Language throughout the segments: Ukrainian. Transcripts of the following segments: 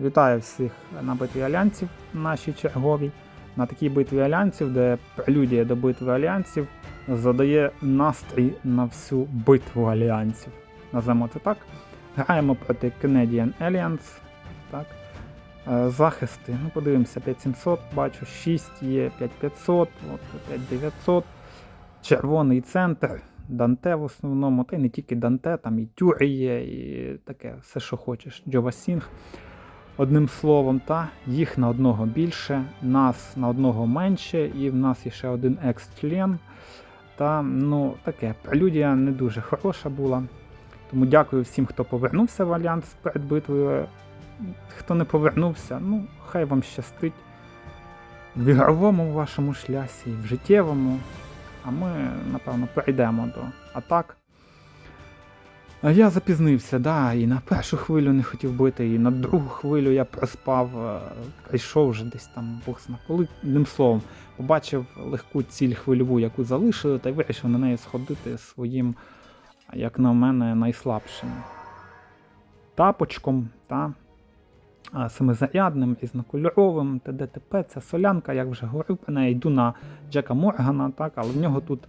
Вітаю всіх на битві альянсів нашій черговій. На такій битві альянсів, де прелюдія до битви альянсів задає настрій на всю битву альянсів. Назвемо це так. Граємо проти Canadian Alliance. Так. Е, Захисти. Ну, подивимося, 5700, бачу, 6 є, 5500, 5900. Червоний центр. Данте в основному, та й не тільки Данте, там і Тюрі є, і таке, все, що хочеш. Джова Сінг. Одним словом, та їх на одного більше, нас на одного менше, і в нас є ще один екс-член. Та ну таке, прелюдія не дуже хороша була. Тому дякую всім, хто повернувся в Альянс перед битвою. Хто не повернувся, ну хай вам щастить в ігровому вашому шлясі, в життєвому. А ми, напевно, перейдемо до атак. Я запізнився, да, і на першу хвилю не хотів бити, і на другу хвилю я проспав, е, прийшов вже десь там бог зна коли. Одним словом, побачив легку ціль хвильову, яку залишили, та й вирішив на неї сходити своїм, як на мене, найслабшим тапочком та семизарядним, різнокольоровим, ТДТП, це солянка, як вже говорив про неї, йду на Джека Моргана, так, але в нього тут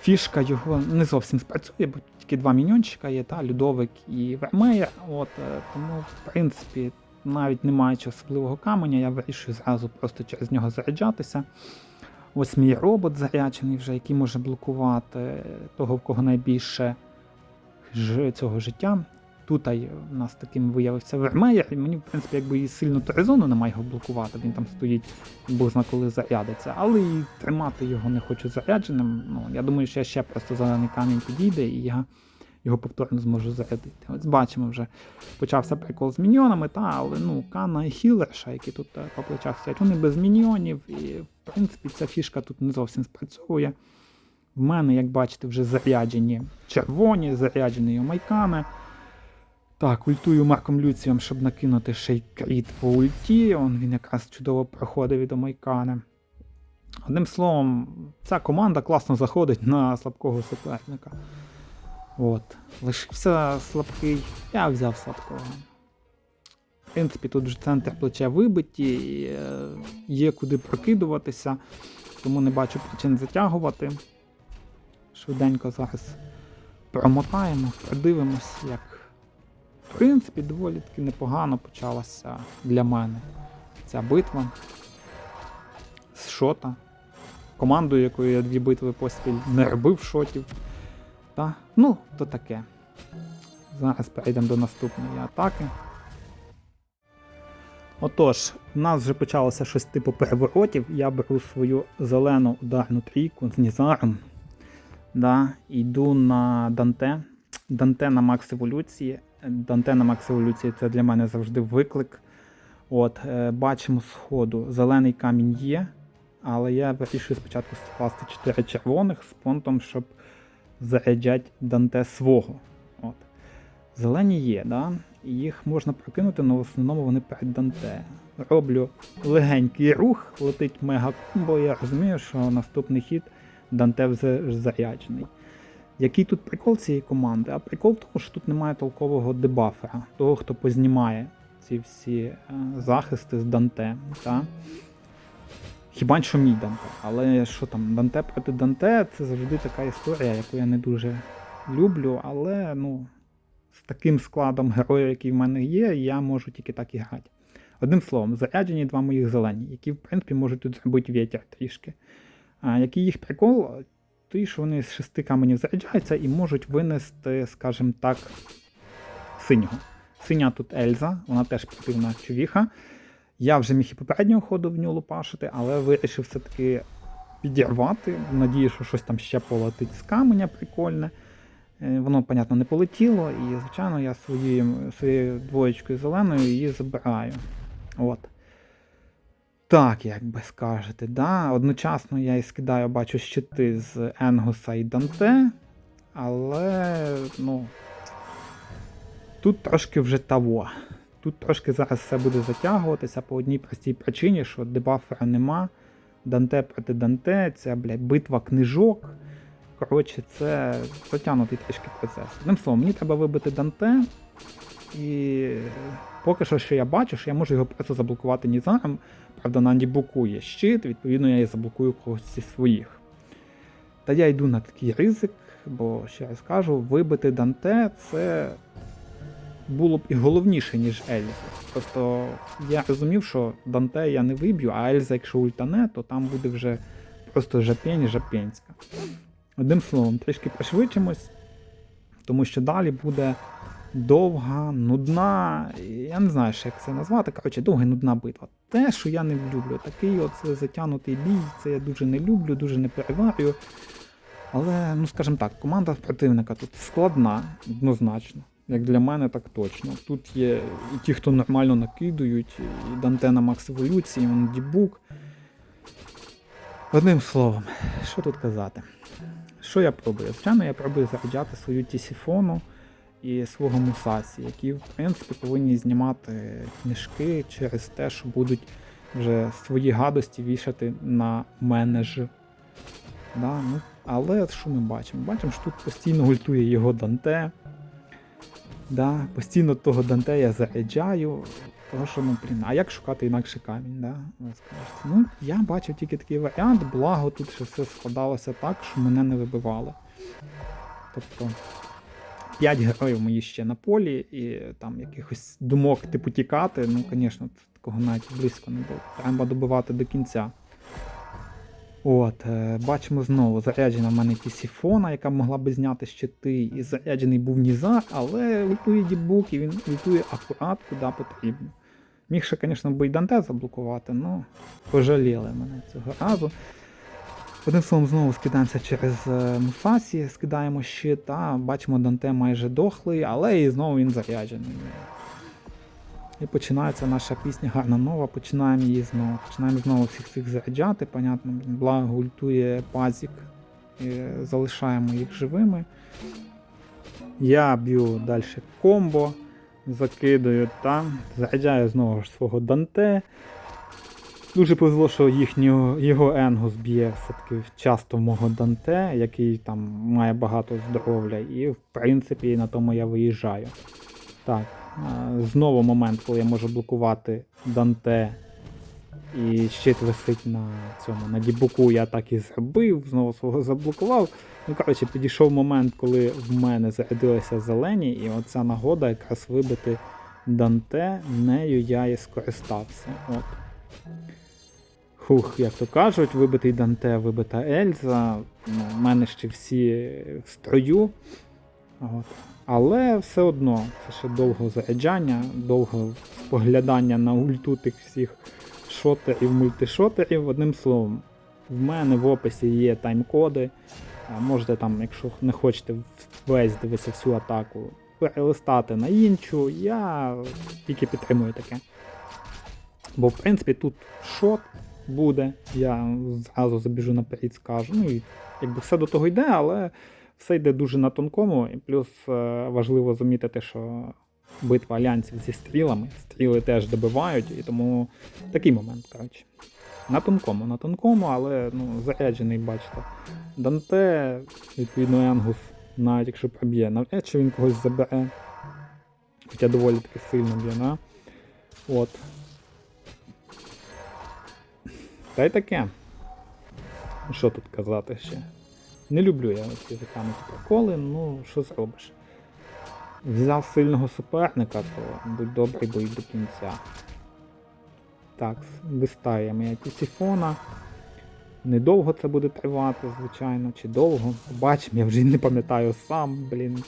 фішка його не зовсім спрацює, бо тільки два міньончика є, та, Людовик і Вермея. От, е, тому, в принципі, навіть не маючи особливого каменя, я вирішую зразу просто через нього заряджатися. Ось мій робот заряджений вже, який може блокувати того, в кого найбільше цього життя. Тут у нас таким виявився Вермеєр, і мені, в принципі, якби і сильно Терезону немає його блокувати, він там стоїть, бог зна коли зарядиться, але і тримати його не хочу зарядженим. Ну, я думаю, що я ще просто зелений камінь підійде, і я його повторно зможу зарядити. Ось бачимо, вже почався прикол з міньйонами, але ну, Кана і Хілерша, які тут е, по плечах стоять, вони без міньйонів, і в принципі ця фішка тут не зовсім спрацьовує. В мене, як бачите, вже заряджені червоні, заряджені Омайками. Так, ультую Марком Люцієм, щоб накинути ще й кріт по ульті. Он він якраз чудово проходив від Омайкани. Одним словом, ця команда класно заходить на слабкого суперника. От. Лишився слабкий, я взяв слабкого. В принципі, тут вже центр плече вибиті, і, е, є куди прокидуватися, тому не бачу причин затягувати. Швиденько зараз промотаємо, подивимось, як в принципі, доволі таки непогано почалася для мене ця битва з шота. Командою, якою я дві битви поспіль не робив шотів. Та, ну, то таке. Зараз перейдемо до наступної атаки. Отож, в нас вже почалося щось типу переворотів. Я беру свою зелену ударну трійку з Нізаром. Да, йду на Данте. Данте на макс еволюції. Данте на макс еволюції це для мене завжди виклик. От, е, Бачимо сходу, зелений камінь є, але я вирішую спочатку скласти 4 червоних з понтом, щоб заряджати Данте свого. От. Зелені є, да? їх можна прокинути, але в основному вони перед Данте. Роблю легенький рух, летить мега комбо, я розумію, що наступний хід Данте вже заряджений. Який тут прикол цієї команди? А прикол в тому, що тут немає толкового дебафера, того, хто познімає ці всі е, захисти з Данте. Та? Хіба що мій Данте. Але що там, Данте проти Данте це завжди така історія, яку я не дуже люблю, але ну, з таким складом героїв, який в мене є, я можу тільки так і грати. Одним словом, заряджені два моїх зелені, які, в принципі, можуть тут зробити вітер трішки. А, який їх прикол? Той, що вони з шести каменів заряджаються і можуть винести, скажімо так, синього. Синя тут Ельза, вона теж противна човіха. Я вже міг і попереднього ходу в нього лупашити, але вирішив все-таки підірвати. Надію, що щось там ще полетить з каменя прикольне. Е, Воно, понятно, не полетіло, і, звичайно, я своєю, своєю двоєчкою зеленою її забираю. От. Так, як би скажете, да. Одночасно я і скидаю, бачу щити з Енгуса і Данте, але ну. Тут трошки вже того. Тут трошки зараз все буде затягуватися по одній простій причині, що дебафера нема. Данте проти Данте, це, блядь, битва книжок. Коротше, це затягнутий трішки процес. Одним словом, мені треба вибити Данте. І поки що, що я бачу, що я можу його просто заблокувати Нізаром. Правда, на Нібуку є щит, відповідно, я і заблокую когось зі своїх. Та я йду на такий ризик, бо ще раз кажу, вибити Данте це було б і головніше, ніж Ельза. Просто я розумів, що Данте я не виб'ю, а Ельза, якщо ультане, то там буде вже просто жапень жапенська. Одним словом, трішки пришвидшимось, тому що далі буде довга, нудна, я не знаю, як це назвати. Коротше, довга нудна битва. Те, що я не люблю, такий от затягнутий бій, це я дуже не люблю, дуже не переварюю. Але, ну скажімо так, команда противника тут складна, однозначно. Як для мене, так точно. Тут є і ті, хто нормально накидують, і Данте на Макс Еволюції, і Дібук. Одним словом, що тут казати? Що я пробую? Звичайно, я пробую заряджати свою Тісіфону і свого Мусасі, які, в принципі, повинні знімати книжки через те, що будуть вже свої гадості вішати на мене ж. Да, ну, але що ми бачимо? Бачимо, що тут постійно гультує його Данте. Да, постійно того Данте я заряджаю. Того, що, ну, блін, а як шукати інакше камінь, да? Ну, я бачив тільки такий варіант, благо тут ще все складалося так, що мене не вибивали. Тобто, 5 героїв мої ще на полі, і там якихось думок типу тікати, ну, звісно, такого навіть близько не було. Треба добивати до кінця. От, е, бачимо знову, заряджена в мене Тісіфона, яка могла би зняти щити, і заряджений був Нізар, але ультує дібук і він ультує акурат куди потрібно. Міг ще, звісно, би і Данте заблокувати, але пожаліли мене цього разу. Одним словом, знову скидаємося через е, Мусасі, скидаємо щит, та бачимо, Данте майже дохлий, але і знову він заряджений. І починається наша пісня гарна нова, починаємо її знову. Починаємо знову всіх всіх заряджати, понятно, благо ультує пазік. І залишаємо їх живими. Я б'ю далі комбо, закидаю там, заряджаю знову ж свого Данте. Дуже повезло, що їхнього, його Енгус б'є все-таки часто мого Данте, який там має багато здоров'я, і в принципі на тому я виїжджаю. Так, е, знову момент, коли я можу блокувати Данте і щит висить на цьому на дібуку, я так і зробив, знову свого заблокував. Ну, коротше, підійшов момент, коли в мене зарядилися зелені, і оця нагода якраз вибити Данте, нею я і скористався. От. Хух, як то кажуть, вибитий Данте, вибита Ельза. Ну, в мене ще всі в строю. От. Але все одно, це ще довго заряджання, довго споглядання на ульту тих всіх шотерів, мультишотерів. Одним словом, в мене в описі є тайм-коди. Можете там, якщо не хочете весь дивитися всю атаку, перелистати на іншу. Я тільки підтримую таке. Бо, в принципі, тут шот буде, я зразу забіжу наперед, скажу. Ну і якби все до того йде, але все йде дуже на тонкому, і плюс е, важливо замітити, що битва альянсів зі стрілами, стріли теж добивають, і тому такий момент, коротше. На тонкому, на тонкому, але ну, заряджений, бачите. Данте, відповідно, Енгус, навіть якщо проб'є, навряд чи він когось забере. Хоча доволі таки сильно б'є, да? От. Та й таке. Що тут казати ще? Не люблю я ці закануті приколи, ну що зробиш? Взяв сильного суперника, то будь добрий, бо й до кінця. Так, вистає моя Тісіфона. Недовго це буде тривати, звичайно, чи довго. Побачимо, я вже не пам'ятаю сам, блін.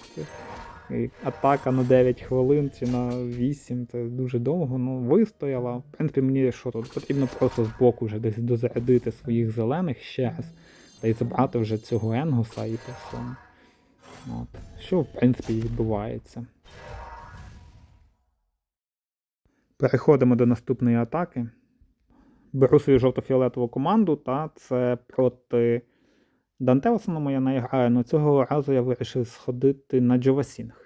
Атака на 9 хвилин чи на 8, це дуже довго, ну вистояла. В принципі, мені що тут потрібно просто з боку вже десь дозарядити своїх зелених ще раз. Та й забрати вже цього Енгуса і по. От. Що в принципі відбувається. Переходимо до наступної атаки. Беру свою жовто-фіолетову команду, та це проти Данте в основному я не граю, але цього разу я вирішив сходити на Джовасінг.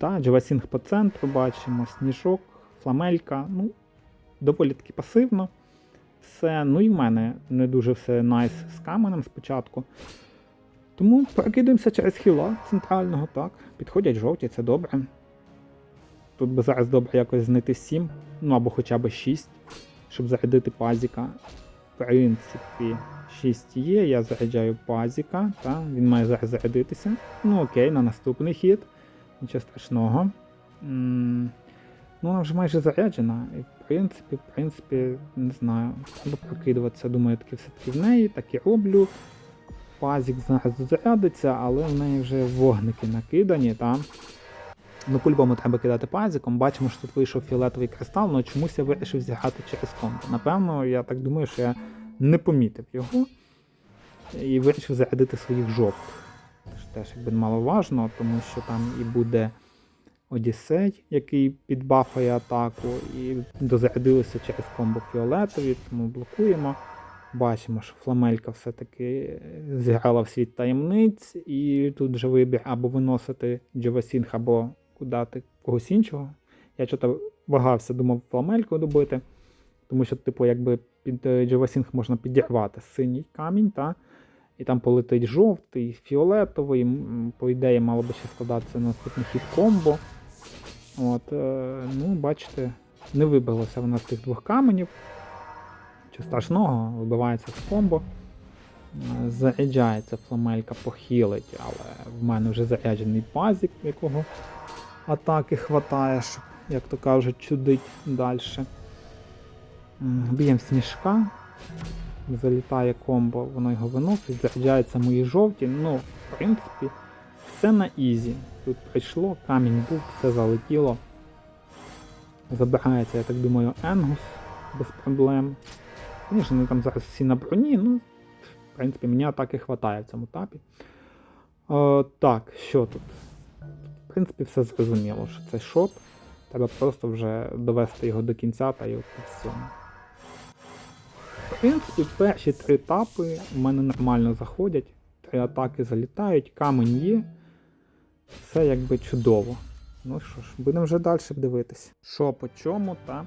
Та, Джовасінг по центру бачимо, сніжок, фламелька. Ну, доволі таки пасивно. Все, ну і в мене не дуже все найс з каменем спочатку. Тому перекидаємося через хіла центрального, так. Підходять жовті, це добре. Тут би зараз добре якось знайти 7, ну або хоча б 6, щоб зарядити пазіка. В принципі, 6 є, я заряджаю пазіка, та, він має зараз зарядитися. Ну окей, на наступний хід. Нічого страшного. Ну, вона вже майже заряджена. І в принципі, в принципі, не знаю. Треба прокидуватися. Думаю, таки все-таки в неї, так і роблю. Пазік зараз зарядиться, але в неї вже вогники накидані, та. Ну, по-любому треба кидати пазіком. Бачимо, що тут вийшов фіолетовий кристал, але чомусь я вирішив зіграти через комбо. Напевно, я так думаю, що я не помітив його і вирішив зарядити своїх жовтих. Теж якби немаловажно, тому що там і буде Одіссей, який підбафає атаку, і дозарядилися через комбо фіолетові, тому блокуємо. Бачимо, що фламелька все-таки зіграла в світ таємниць, і тут вже вибір або виносити Джевасінг, або кудати когось іншого. Я чого вагався, думав фламельку добити, тому що, типу, якби під е, Джевасінг можна підірвати синій камінь, та? І там полетить жовтий, фіолетовий. По ідеї, мало би ще складатися наступний хід комбо. От, е, ну, бачите, не вибилося вона з тих двох каменів. Чи страшного, вибивається з комбо. Е, Заряджається фламелька похилить, але в мене вже заряджений пазік, якого атаки хватає, щоб, як то кажуть, чудить далі. Б'ємо сніжка. Залітає комбо, воно його виносить, заряджаються мої жовті. Ну, в принципі, все на ізі. Тут прийшло, камінь був, все залетіло. Забирається, я так думаю, Енгус без проблем. Звісно, вони там зараз всі на броні, ну, в принципі, мені атаки хватає в цьому етапі. Е, так, що тут? В принципі, все зрозуміло, що це шот. Треба просто вже довести його до кінця та й от все. В принципі, перші три етапи у мене нормально заходять. Три атаки залітають, камень є. Все якби чудово. Ну що ж, будемо вже далі дивитись. Що по чому, та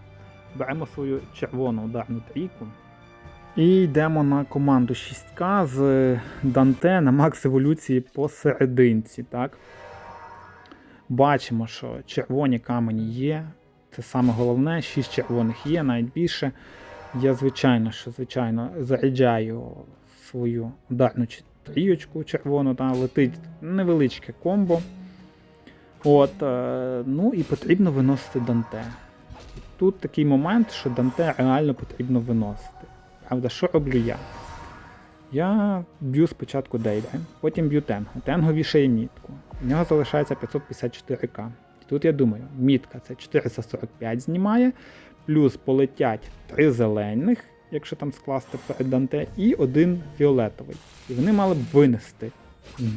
беремо свою червону ударну трійку. І йдемо на команду 6К з Данте на макс еволюції посерединці. Так? Бачимо, що червоні камені є. Це саме головне, 6 червоних є, навіть більше. Я, звичайно, що звичайно заряджаю свою ударну трійочку червону, там летить невеличке комбо. От, е, ну і потрібно виносити Данте. Тут такий момент, що Данте реально потрібно виносити. Правда, що роблю я? Я б'ю спочатку Дейда, потім б'ю Тенго. Тенго вішає мітку. У нього залишається 554к. Тут я думаю, мітка це 445 знімає, плюс полетять три зелених, якщо там скласти перед Данте, і один фіолетовий. І вони мали б винести,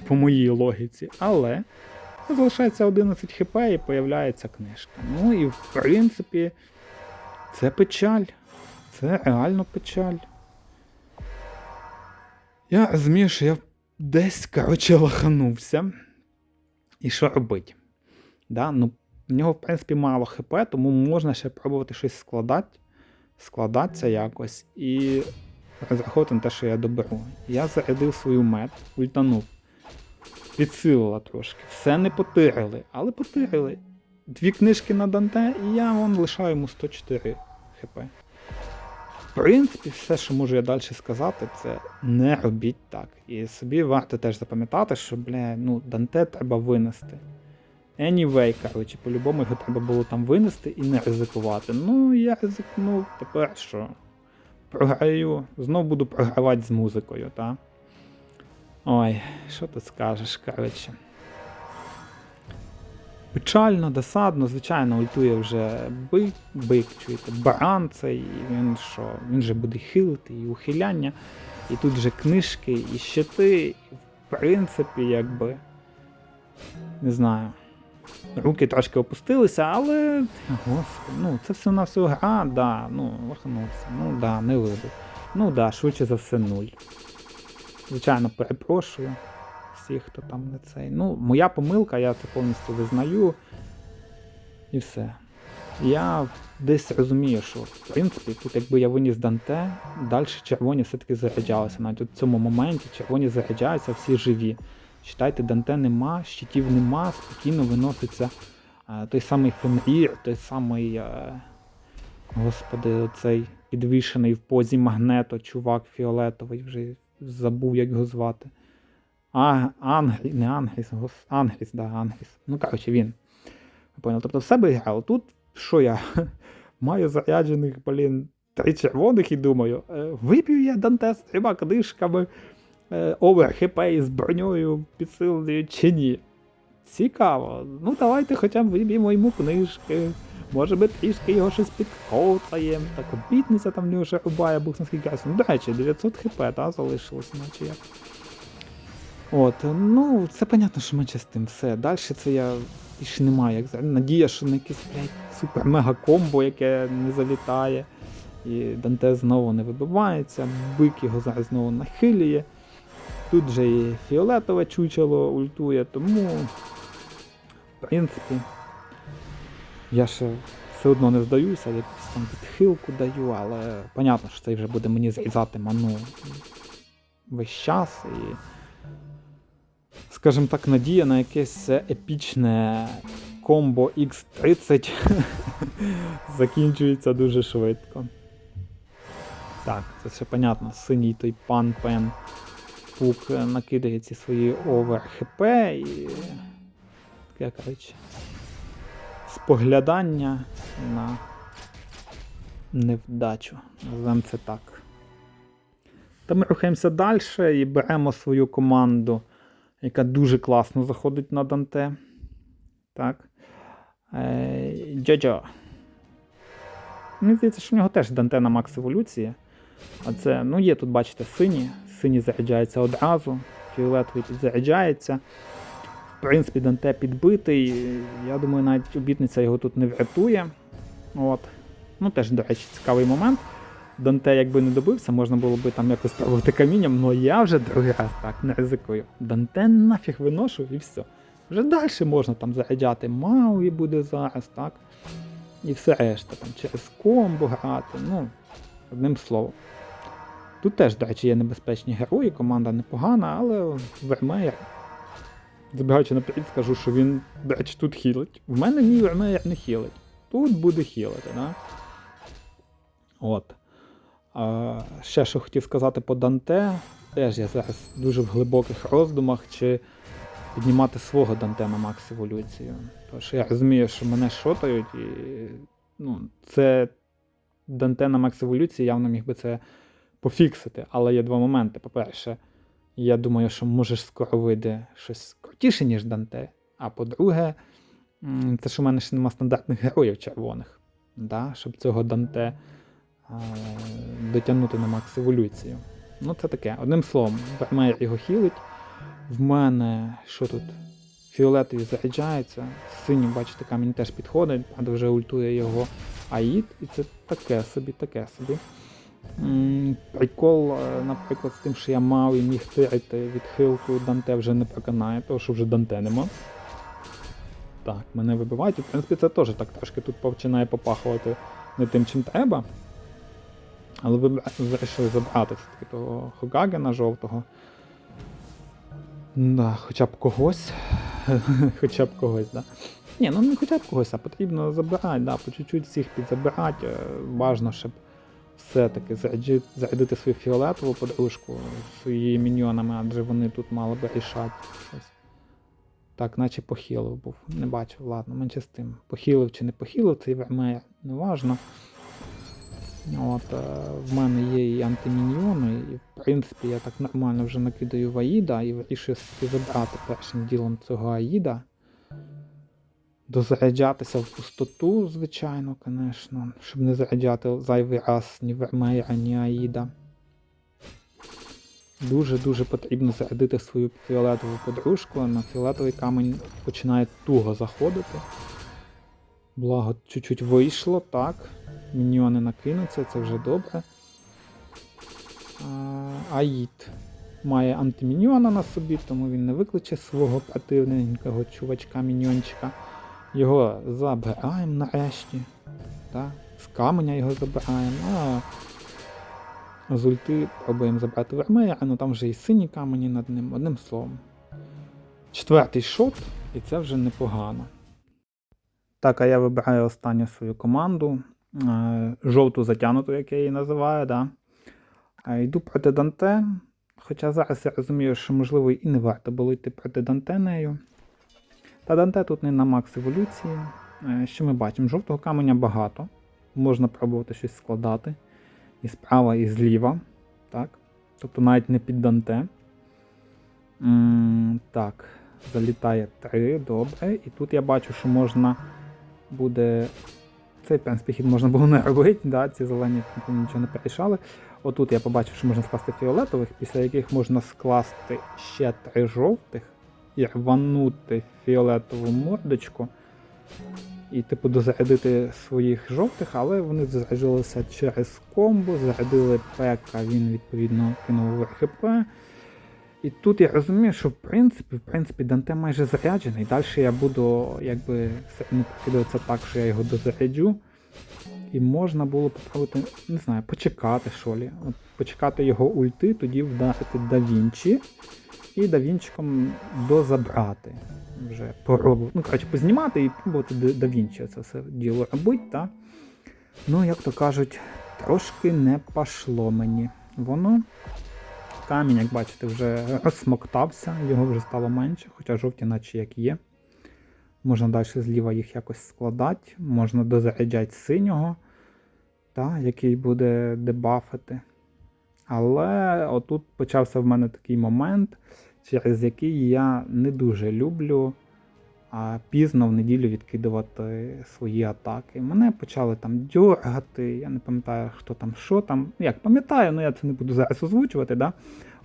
по моїй логіці. Але залишається 11 хп і появляється книжка. Ну і в принципі, це печаль. Це реально печаль. Я розумію, що я десь, коротше, лоханувся. І що робити? Да? Ну, в нього, в принципі, мало хп, тому можна ще пробувати щось складати, складатися якось і розраховувати на те, що я доберу. Я зарядив свою мед, ультанув. Підсилила трошки. Все не потирили, але потирили. Дві книжки на Данте, і я вон лишаю йому 104 хп. В принципі, все, що можу я далі сказати, це не робіть так. І собі варто теж запам'ятати, що, бля, ну, Данте треба винести. Anyway, коротше, по-любому його треба було там винести і не ризикувати. Ну, я ризикнув, тепер що? Програю, знов буду програвати з музикою, так? Ой, що ти скажеш, коротше. Печально, досадно, звичайно, ультує вже бик, бик, чуєте, баран цей, він що, він же буде хилити і ухиляння, і тут вже книжки, і щити, і в принципі, якби. Не знаю. Руки трошки опустилися, але. Господи, ну це все на всю гра, да, ну, лоханувся, ну да, не вибив. Ну да, швидше за все нуль. Звичайно, перепрошую всіх, хто там не цей. Ну, моя помилка, я це повністю визнаю. І все. Я десь розумію, що в принципі, тут якби я виніс Данте, далі червоні все-таки заряджалися. Навіть у цьому моменті червоні заряджаються, всі живі. Читайте, Данте нема, щитів нема, спокійно виноситься Е, той самий Фенрір, той самий. Е, господи, оцей підвішений в позі магнето, чувак фіолетовий, вже забув, як його звати. А, Ангрі, не Ангріс, гос, Ангріс, да, Ангріс. Ну, коротше, він. Ви поняли? Тобто все би. Тут що я? Маю заряджених, блін, три червоних і думаю, е, вип'ю я Данте з трьома книжками овер хп із броньою підсиленою чи ні. Цікаво. Ну давайте хоча б виб'ємо йому книжки. Може би трішки його щось підкоцаємо. Так обітниця там в нього ще рубає, бух наскільки. Ну, до речі, 900 хп, та, залишилось, наче як. От, ну, це понятно, що менше з тим все. Далі це я більше немає. Як. Надія, що на якесь, блядь, супер-мега комбо, яке не залітає. І Данте знову не вибивається, бик його зараз знову нахилює. Тут же і фіолетове чучело ультує, тому, в принципі, я ще все одно не здаюся, якусь там відхилку даю, але понятно, що це вже буде мені зрізати ману весь час. І, скажімо так, надія на якесь епічне комбо X30 закінчується дуже швидко. Так, це ще понятно, синій той пан пен пук е, накидає ці свої овер хп і таке, коротше, споглядання на невдачу. Називаємо це так. Та ми рухаємося далі і беремо свою команду, яка дуже класно заходить на Данте. Так. Е, Джоджо. Мені здається, що в нього теж Данте на макс еволюції. А це, ну є тут, бачите, сині. Синій заряджається одразу, фіолетовий підзаряджається. В принципі, Данте підбитий. Я думаю, навіть обітниця його тут не врятує. От. Ну, теж, до речі, цікавий момент. Данте, якби не добився, можна було би там якось пробувати камінням, але я вже другий раз так не ризикую. Данте нафіг виношу і все. Вже далі можна там заряджати Мауї буде зараз, так? І все решта, там через комбо грати, ну, одним словом. Тут теж, до речі, є небезпечні герої, команда непогана, але Вермеєр. Забігаючи наперед, скажу, що він, до речі, тут хілить. В мене мій Вермеєр не хілить. Тут буде хілити, да? От. А, ще що хотів сказати по Данте. Теж я зараз дуже в глибоких роздумах, чи піднімати свого Данте на макс еволюцію. Тому що я розумію, що мене шотають, і ну, це Данте на макс еволюції явно міг би це пофіксити. Але є два моменти. По-перше, я думаю, що може скоро вийде щось крутіше, ніж Данте. А по-друге, це що в мене ще нема стандартних героїв червоних. Да? Щоб цього Данте е, дотягнути на макс еволюцію. Ну, це таке. Одним словом, Вермеєр його хілить. В мене що тут? Фіолетові заряджається, синій, бачите, камінь теж підходить, а вже ультує його Аїд, і це таке собі, таке собі. Прикол, е, наприклад, з тим, що я мав і міг тирити відхилку, Данте вже не проканає, тому що вже Данте нема. Так, мене вибивають, і в принципі це теж так трошки тут починає попахувати не тим, чим треба. Але ви вирішили забрати все-таки того Хогагена жовтого. Да, хоча б когось. хоча б когось, да. Ні, ну не хоча б когось, а потрібно забирати, да, по чуть-чуть всіх підзабирати. Е, Важно, щоб все-таки зарядити свою фіолетову подружку своїми міньйонами, адже вони тут мали би рішати щось. Так, наче похилив був. Не бачив, ладно, менше з тим. Похилив чи не похилив, вермеєр, не важно. От, е, в мене є і антиміньйони, і в принципі я так нормально вже накидаю в Аїда і вирішую забрати першим ділом цього Аїда. Дозаряджатися в пустоту, звичайно, звісно, щоб не заряджати зайвий раз ні Вермеєра, ні Аїда. Дуже-дуже потрібно зарядити свою фіолетову подружку, на фіолетовий камінь починає туго заходити. Благо, чуть-чуть вийшло, так. Міньйони накинуться, це вже добре. Аїд має антиміньйона на собі, тому він не викличе свого противненького чувачка-міньйончика. Його забираємо нарешті. Так? З каменя його забираємо. А з ульти пробуємо забрати вермея, ну там вже і сині камені над ним, одним словом. Четвертий шот, і це вже непогано. Так, а я вибираю останню свою команду. е, Жовту затягнуту, як я її називаю. Да. Е, Йду проти Данте. Хоча зараз я розумію, що можливо і не варто було йти проти Данте нею. Та Данте тут не на макс еволюції. Е, Що ми бачимо? Жовтого каменя багато. Можна пробувати щось складати. І справа, і зліва. Так. Тобто навіть не під Данте. Так, залітає 3, добре. І тут я бачу, що можна буде. Цей в принципі, хід можна було не робити, да, ці зелені нічого не порішали. Отут я побачив, що можна скласти фіолетових, після яких можна скласти ще три жовтих і рванути фіолетову мордочку. І, типу, дозарядити своїх жовтих, але вони зарядилися через комбо, зарядили пека, він відповідно кинув ХП. І тут я розумію, що в принципі, в принципі, Данте майже заряджений. Далі я буду якби прикидуватися так, що я його дозаряджу. І можна було попробувати, не знаю, почекати що лі. От почекати його ульти, тоді вдарити Да Вінчі і Да Вінчиком дозабрати. Вже попробувати. Ну, коротше, познімати і пробувати Да- Да це все діло робити, так? Ну, як то кажуть, трошки не пошло мені. Воно. Камінь, як бачите, вже розсмоктався, його вже стало менше, хоча жовті, наче як є. Можна далі зліва їх якось складати, можна дозаряджати синього, та, який буде дебафити. Але отут почався в мене такий момент, через який я не дуже люблю а, пізно в неділю відкидувати свої атаки. Мене почали там дьоргати, я не пам'ятаю, хто там, що там. Ну, Як пам'ятаю, але я це не буду зараз озвучувати. Да?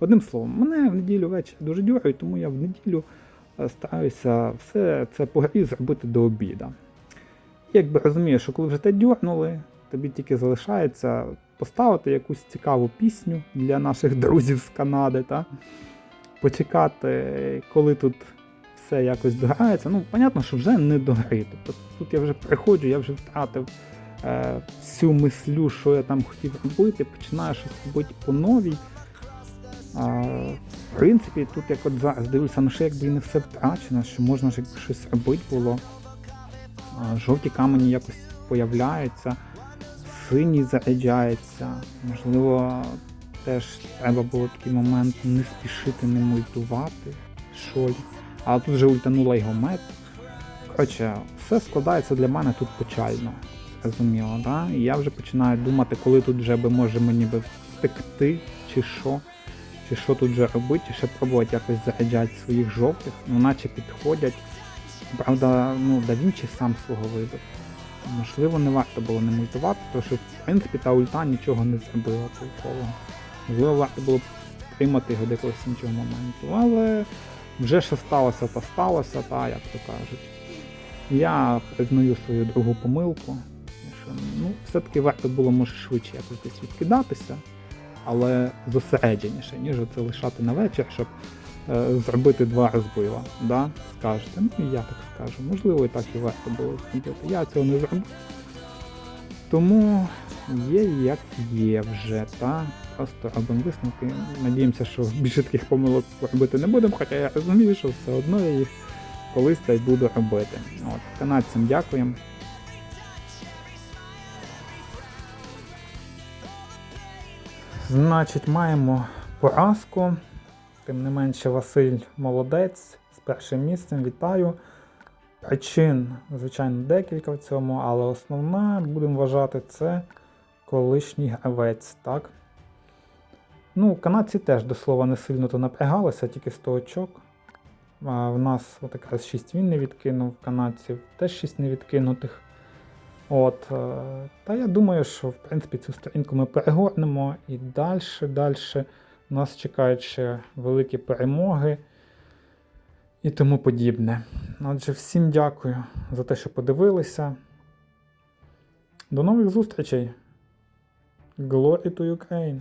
Одним словом, мене в неділю ввечері дуже дьоргають, тому я в неділю е, стараюся все це по грі зробити до обіда. І якби розумію, що коли вже те дьорнули, тобі тільки залишається поставити якусь цікаву пісню для наших друзів з Канади, та? Почекати, коли тут все якось дограється. Ну, понятно, що вже не до гри. Тобто тут я вже приходжу, я вже втратив е, всю мислю, що я там хотів робити, починаю щось робити по новій. А, в принципі, тут як от зараз дивлюся, ну ще якби не все втрачено, що можна ж якби щось робити було. Жовті камені якось появляються, синій заряджається. Можливо, теж треба було такий момент не спішити, не мультувати шоль. Але тут вже ультанула його мет. Коротше, все складається для мене тут печально. Зрозуміло, да? І я вже починаю думати, коли тут вже би може мені би втекти, чи що, чи що тут вже робити, чи ще пробувати якось заряджати своїх жовтих, ну наче підходять. Правда, ну, да Вінчі сам свого вибив. Можливо, не варто було не мультувати, тому що, в принципі, та ульта нічого не зробила толкового. Можливо, варто було б приймати його до якогось іншого моменту. Але вже що сталося, то сталося, та, як то кажуть. Я признаю свою другу помилку. Що, ну, все-таки варто було може швидше якось десь відкидатися, але зосередженіше, ніж це лишати на вечір, щоб е, зробити два розбива. Да? Скажете. Ну і я так скажу. Можливо, і так і варто було зробити. Я цього не зробив. Тому є як є вже, та просто робимо висновки. Надіємося, що більше таких помилок робити не будемо, хоча я розумію, що все одно я їх колись та й буду робити. От, канадцям дякуємо. Значить, маємо поразку. Тим не менше, Василь молодець з першим місцем. Вітаю. Причин, звичайно, декілька в цьому, але основна, будемо вважати, це колишній гравець. так? Ну, канадці теж до слова не сильно то напрягалися, тільки 100 очок. А в нас от якраз 6 він не відкинув, канадців теж 6 не відкинутих. От, е, та я думаю, що в принципі цю сторінку ми перегорнемо і далі, далі нас чекають ще великі перемоги і тому подібне. Отже, всім дякую за те, що подивилися. До нових зустрічей! Glory to Ukraine!